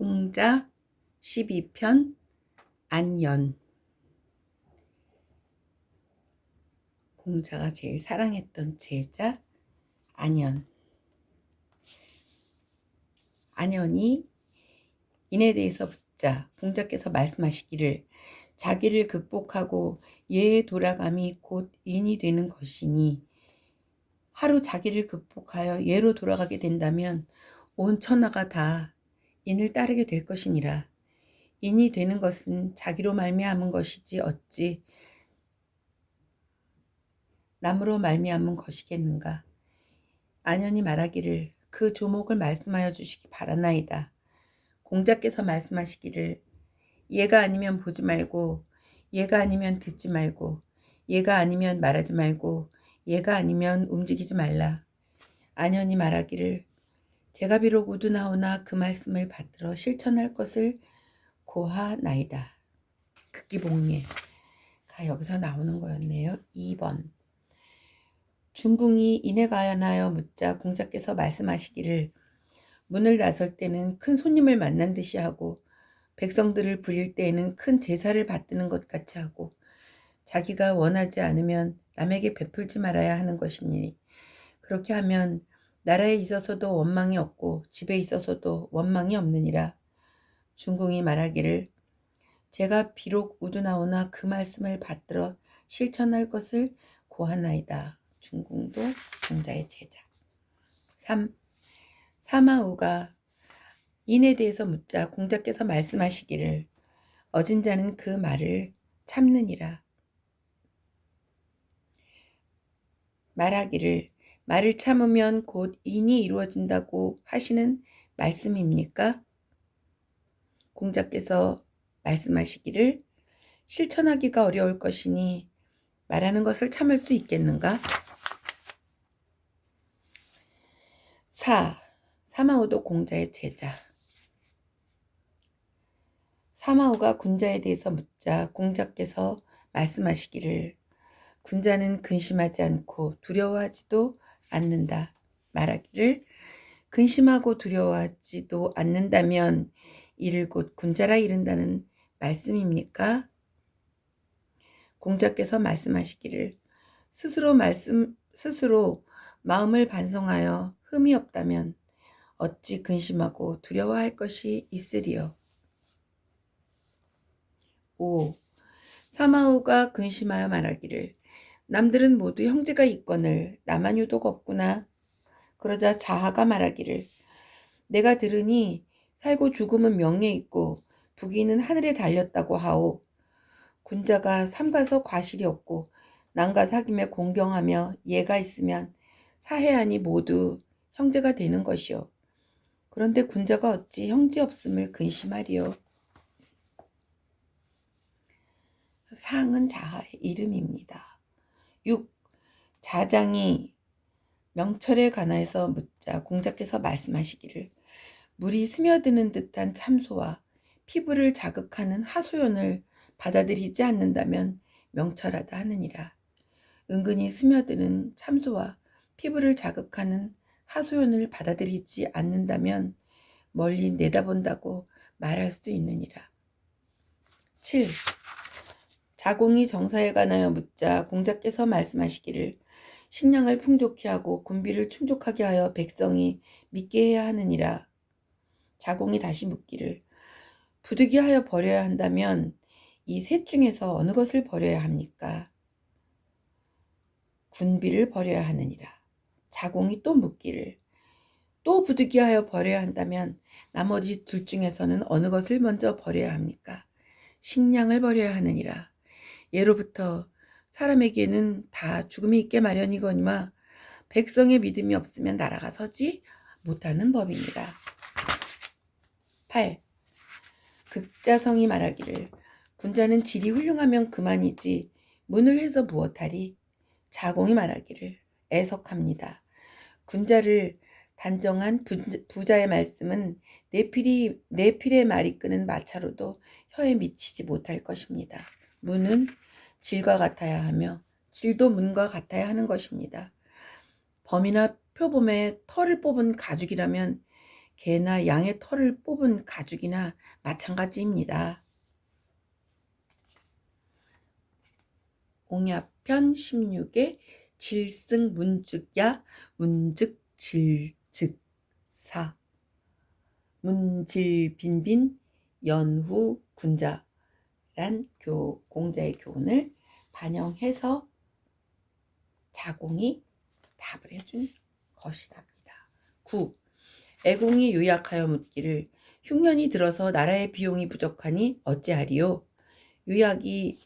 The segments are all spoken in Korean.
공자 12편 안연. 공자가 제일 사랑했던 제자 안연. 안연이 인에 대해서 묻자 공자께서 말씀하시기를 자기를 극복하고 예에 돌아감이 곧 인이 되는 것이니 하루 자기를 극복하여 예로 돌아가게 된다면 온 천하가 다 인을 따르게 될 것이니라. 인이 되는 것은 자기로 말미암은 것이지 어찌 남으로 말미암은 것이겠는가. 안연이 말하기를 그 조목을 말씀하여 주시기 바라나이다. 공자께서 말씀하시기를 얘가 아니면 보지 말고 얘가 아니면 듣지 말고 얘가 아니면 말하지 말고 얘가 아니면 움직이지 말라. 안연이 말하기를 제가 비록 우두나오나 그 말씀을 받들어 실천할 것을 고하나이다. 극기봉례가 여기서 나오는 거였네요. 2번 중궁이 인해 가연하여 묻자 공자께서 말씀하시기를 문을 나설 때는 큰 손님을 만난 듯이 하고 백성들을 부릴 때에는 큰 제사를 받드는 것 같이 하고 자기가 원하지 않으면 남에게 베풀지 말아야 하는 것이니 그렇게 하면 나라에 있어서도 원망이 없고 집에 있어서도 원망이 없느니라. 중궁이 말하기를 제가 비록 우두나오나 그 말씀을 받들어 실천할 것을 고하나이다. 중궁도 공자의 제자. 3. 사마우가 인에 대해서 묻자 공자께서 말씀하시기를 어진 자는 그 말을 참느니라. 말하기를 말을 참으면 곧 인이 이루어진다고 하시는 말씀입니까? 공자께서 말씀하시기를 실천하기가 어려울 것이니 말하는 것을 참을 수 있겠는가? 4. 사마오도 공자의 제자. 사마오가 군자에 대해서 묻자 공자께서 말씀하시기를 군자는 근심하지 않고 두려워하지도 않는다. 말하기를 근심하고 두려워하지도 않는다면 이를 곧 군자라 이른다는 말씀입니까? 공자께서 말씀하시기를 스스로 말씀 스스로 마음을 반성하여 흠이 없다면 어찌 근심하고 두려워할 것이 있으리요. 5. 사마우가 근심하여 말하기를 남들은 모두 형제가 있거늘 나만 유독 없구나. 그러자 자하가 말하기를 내가 들으니 살고 죽음은 명예에 있고 부귀는 하늘에 달렸다고 하오. 군자가 삼가서 과실이 없고 남과 사귐에 공경하며 예가 있으면 사해안이 모두 형제가 되는 것이오 그런데 군자가 어찌 형제 없음을 근심하리요. 상은 자하의 이름입니다. 6. 자장이 명철에 관하여서 묻자 공자께서 말씀하시기를 물이 스며드는 듯한 참소와 피부를 자극하는 하소연을 받아들이지 않는다면 명철하다 하느니라. 은근히 스며드는 참소와 피부를 자극하는 하소연을 받아들이지 않는다면 멀리 내다본다고 말할 수 있느니라. 7. 자공이 정사에 관하여 묻자 공자께서 말씀하시기를 식량을 풍족히 하고 군비를 충족하게 하여 백성이 믿게 해야 하느니라. 자공이 다시 묻기를 부득이하여 버려야 한다면 이 셋 중에서 어느 것을 버려야 합니까? 군비를 버려야 하느니라. 자공이 또 묻기를 또 부득이하여 버려야 한다면 나머지 둘 중에서는 어느 것을 먼저 버려야 합니까? 식량을 버려야 하느니라. 예로부터 사람에게는 다 죽음이 있게 마련이거니와 백성의 믿음이 없으면 나라가 서지 못하는 법입니다. 8. 극자성이 말하기를 군자는 질이 훌륭하면 그만이지 문을 해서 무엇하리 자공이 말하기를 애석합니다. 군자를 단정한 부자의 말씀은 내필이 내필의 말이 끄는 마차로도 혀에 미치지 못할 것입니다. 문은 질과 같아야 하며 질도 문과 같아야 하는 것입니다. 범이나 표범의 털을 뽑은 가죽이라면 개나 양의 털을 뽑은 가죽이나 마찬가지입니다. 옹야편 16의 질승 문즉야 문즉 질즉사 문질 빈빈 연후 군자 란교 공자의 교훈을 반영해서 자공이 답을 해준 것이랍니다. 9. 애공이 요약하여 묻기를 흉년이 들어서 나라의 비용이 부족하니 어찌하리요? 유약이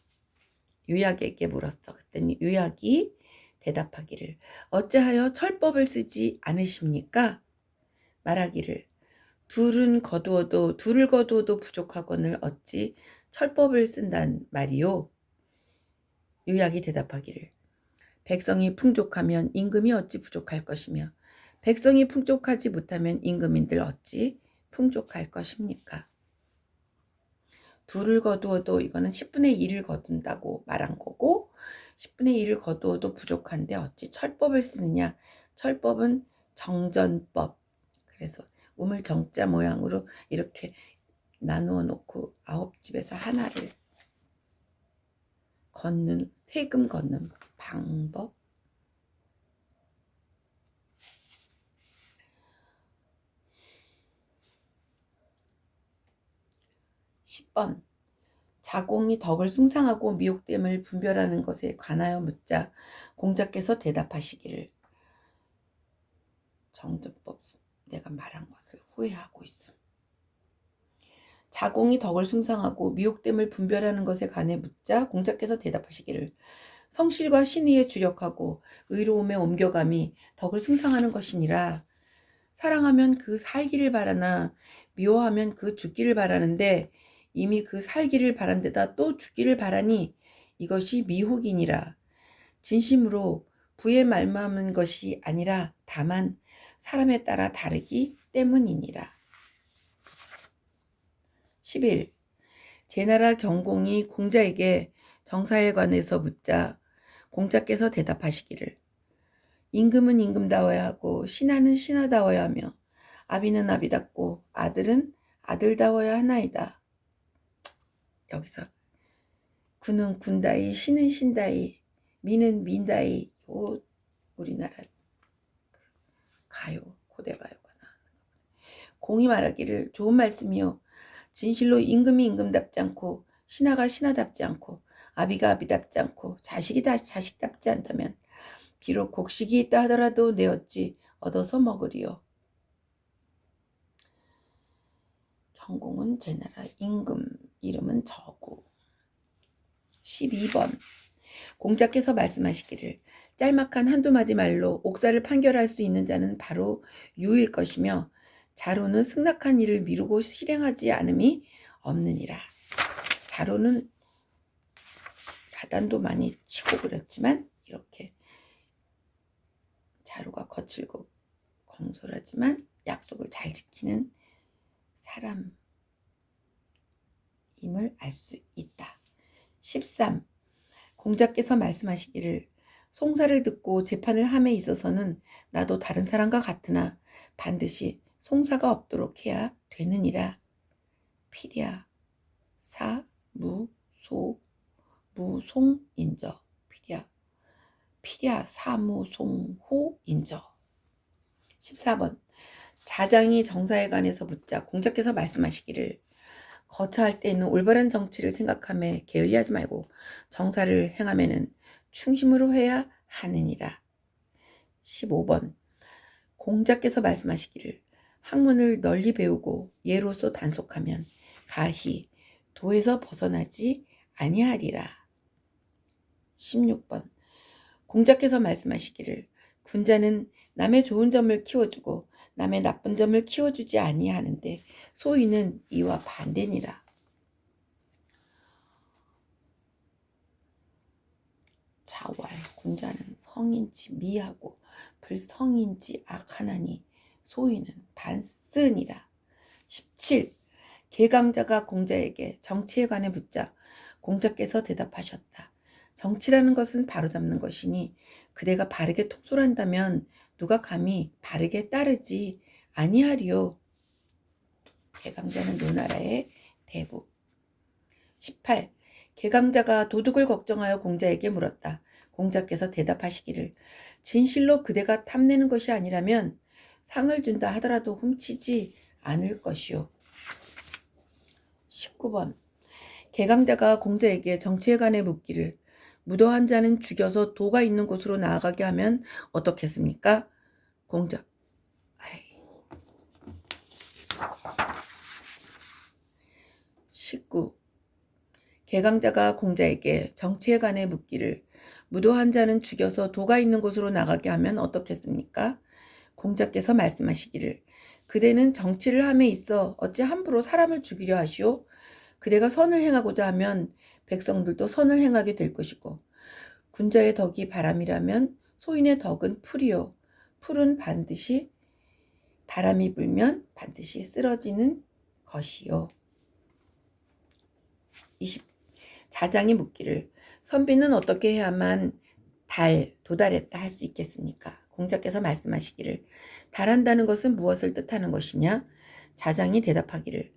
유약에게 물었어. 그랬더니 유약이 대답하기를 어찌하여 철법을 쓰지 않으십니까? 말하기를 둘은 거두어도 둘을 거두어도 부족하거늘 어찌 철법을 쓴단 말이요? 유약이 대답하기를 백성이 풍족하면 임금이 어찌 부족할 것이며 백성이 풍족하지 못하면 임금인들 어찌 풍족할 것입니까? 둘을 거두어도 이거는 10분의 1을 거둔다고 말한 거고 10분의 1을 거두어도 부족한데 어찌 철법을 쓰느냐? 철법은 정전법. 그래서 우물 정자 모양으로 이렇게 나누어 놓고 아홉 집에서 하나를 걷는 세금 걷는 방법. (10번) 자공이 덕을 숭상하고 미혹됨을 분별하는 것에 관하여 묻자 공자께서 대답하시기를 정전법 내가 말한 것을 후회하고 있음. 자공이 덕을 숭상하고 미혹됨을 분별하는 것에 관해 묻자 공자께서 대답하시기를 성실과 신의에 주력하고 의로움에 옮겨감이 덕을 숭상하는 것이니라. 사랑하면 그 살기를 바라나 미워하면 그 죽기를 바라는데 이미 그 살기를 바란 데다 또 죽기를 바라니 이것이 미혹이니라. 진심으로 부에 말마는 것이 아니라 다만 사람에 따라 다르기 때문이니라. 11. 제나라 경공이 공자에게 정사에 관해서 묻자 공자께서 대답하시기를 임금은 임금다워야 하고 신하는 신하다워야 하며 아비는 아비답고 아들은 아들다워야 하나이다. 여기서 군은 군다이 신은 신다이 미는 민다이 요 우리나라 가요 고대 가요가 나왔는 공이 말하기를 좋은 말씀이요 진실로 임금이 임금답지 않고 신하가 신하답지 않고 아비가 아비답지 않고 자식이 다 자식답지 않다면 비록 곡식이 있다 하더라도 내 어찌 얻어서 먹으리요. 경공은 제 나라 임금 이름은 저구 12번 공자께서 말씀하시기를 짤막한 한두 마디 말로 옥사를 판결할 수 있는 자는 바로 유일 것이며 자로는 승낙한 일을 미루고 실행하지 않음이 없느니라. 자로는 야단도 많이 치고 그랬지만 이렇게 자로가 거칠고 공솔하지만 약속을 잘 지키는 사람임을 알 수 있다. 13. 공자께서 말씀하시기를 송사를 듣고 재판을 함에 있어서는 나도 다른 사람과 같으나 반드시 송사가 없도록 해야 되느니라. 피랴 사, 무, 소, 무송, 인저. 피랴. 피랴, 사무, 송, 호, 인저. 14번. 자장이 정사에 관해서 묻자 공자께서 말씀하시기를 거처할 때에는 올바른 정치를 생각하며 게을리하지 말고 정사를 행하면은 충심으로 해야 하느니라. 15번. 공자께서 말씀하시기를 학문을 널리 배우고 예로서 단속하면 가히 도에서 벗어나지 아니하리라. 16번. 공자께서 말씀하시기를 군자는 남의 좋은 점을 키워주고 남의 나쁜 점을 키워주지 아니하는데 소위는 이와 반대니라. 자왈 군자는 성인지 미하고 불성인지 악하나니 소위는 반쓰니라. 17. 개강자가 공자에게 정치에 관해 묻자 공자께서 대답하셨다. 정치라는 것은 바로잡는 것이니 그대가 바르게 통솔한다면 누가 감히 바르게 따르지 아니하리요. 개강자는 노나라의 대부. 18. 개강자가 도둑을 걱정하여 공자에게 물었다. 공자께서 대답하시기를 진실로 그대가 탐내는 것이 아니라면 상을 준다 하더라도 훔치지 않을 것이오. 19번. 개강자가 공자에게 정치에 관해 묻기를 무도한 자는 죽여서 도가 있는 곳으로 나아가게 하면 어떻겠습니까? 공자. 아이. 19. 개강자가 공자에게 정치에 관해 묻기를 무도한 자는 죽여서 도가 있는 곳으로 나가게 하면 어떻겠습니까? 공자께서 말씀하시기를 그대는 정치를 함에 있어 어찌 함부로 사람을 죽이려 하시오? 그대가 선을 행하고자 하면 백성들도 선을 행하게 될 것이고 군자의 덕이 바람이라면 소인의 덕은 풀이요. 풀은 반드시 바람이 불면 반드시 쓰러지는 것이요. 20. 자장이 묻기를 선비는 어떻게 해야만 달, 도달했다 할 수 있겠습니까? 공자께서 말씀하시기를 달한다는 것은 무엇을 뜻하는 것이냐? 자장이 대답하기를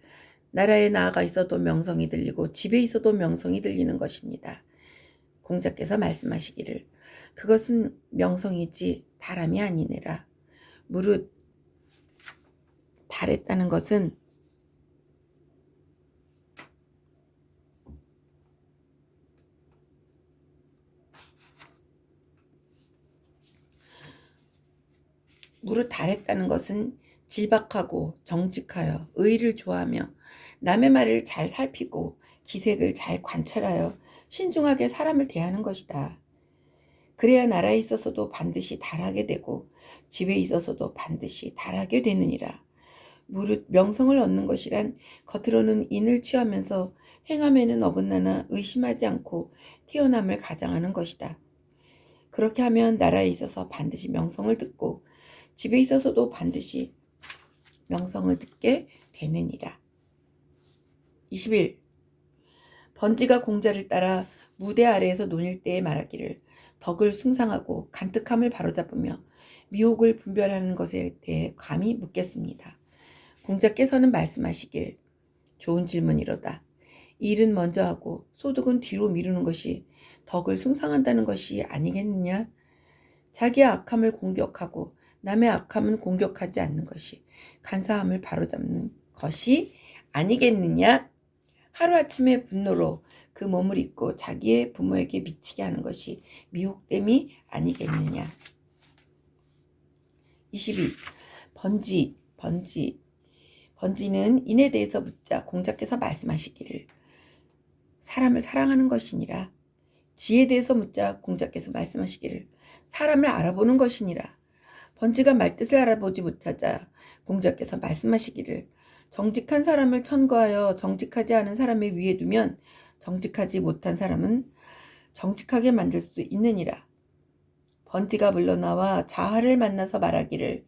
나라에 나아가 있어도 명성이 들리고 집에 있어도 명성이 들리는 것입니다. 공자께서 말씀하시기를 그것은 명성이지 바람이 아니니라. 무릇 달했다는 것은 무릇 달했다는 것은 질박하고 정직하여 의를 좋아하며 남의 말을 잘 살피고 기색을 잘 관찰하여 신중하게 사람을 대하는 것이다. 그래야 나라에 있어서도 반드시 달하게 되고 집에 있어서도 반드시 달하게 되느니라. 무릇 명성을 얻는 것이란 겉으로는 인을 취하면서 행함에는 어긋나나 의심하지 않고 태어남을 가장하는 것이다. 그렇게 하면 나라에 있어서 반드시 명성을 듣고 집에 있어서도 반드시 명성을 듣게 되느니라. 21. 번지가 공자를 따라 무대 아래에서 논일 때에 말하기를 덕을 숭상하고 간특함을 바로잡으며 미혹을 분별하는 것에 대해 감히 묻겠습니다. 공자께서는 말씀하시길 좋은 질문이로다. 일은 먼저 하고 소득은 뒤로 미루는 것이 덕을 숭상한다는 것이 아니겠느냐? 자기의 악함을 공격하고 남의 악함은 공격하지 않는 것이 간사함을 바로잡는 것이 아니겠느냐? 하루아침에 분노로 그 몸을 잊고 자기의 부모에게 미치게 하는 것이 미혹됨이 아니겠느냐? 22. 번지, 번지. 번지는 인에 대해서 묻자 공자께서 말씀하시기를 사람을 사랑하는 것이니라. 지에 대해서 묻자 공자께서 말씀하시기를 사람을 알아보는 것이니라. 번지가 말뜻을 알아보지 못하자 공자께서 말씀하시기를 정직한 사람을 천거하여 정직하지 않은 사람의 위에 두면 정직하지 못한 사람은 정직하게 만들 수 있느니라. 번지가 물러나와 자하를 만나서 말하기를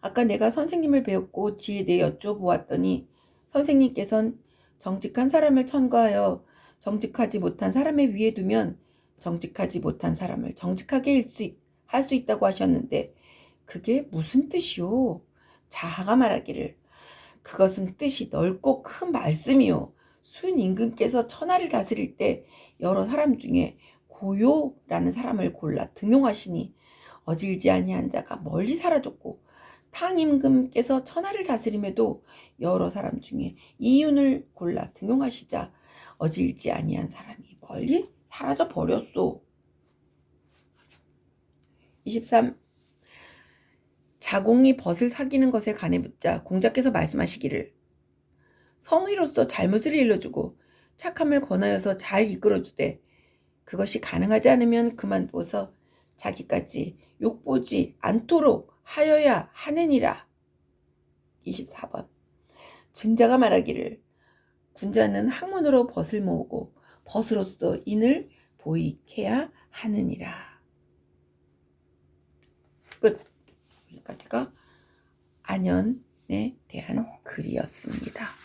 아까 내가 선생님을 배웠고 지에 대해 여쭤보았더니 선생님께선 정직한 사람을 천거하여 정직하지 못한 사람의 위에 두면 정직하지 못한 사람을 정직하게 할 수 있다고 하셨는데 그게 무슨 뜻이오? 자하가 말하기를 그것은 뜻이 넓고 큰 말씀이요. 순 임금께서 천하를 다스릴 때 여러 사람 중에 고요라는 사람을 골라 등용하시니 어질지 아니한 자가 멀리 사라졌고 탕 임금께서 천하를 다스림에도 여러 사람 중에 이윤을 골라 등용하시자 어질지 아니한 사람이 멀리 사라져 버렸소. 23. 자공이 벗을 사귀는 것에 관해 묻자 공자께서 말씀하시기를 성의로서 잘못을 일러주고 착함을 권하여서 잘 이끌어주되 그것이 가능하지 않으면 그만두어서 자기까지 욕보지 않도록 하여야 하느니라. 24번 증자가 말하기를 군자는 학문으로 벗을 모으고 벗으로서 인을 보이케야 하느니라. 끝. 여기까지가 안연에 대한 글이었습니다.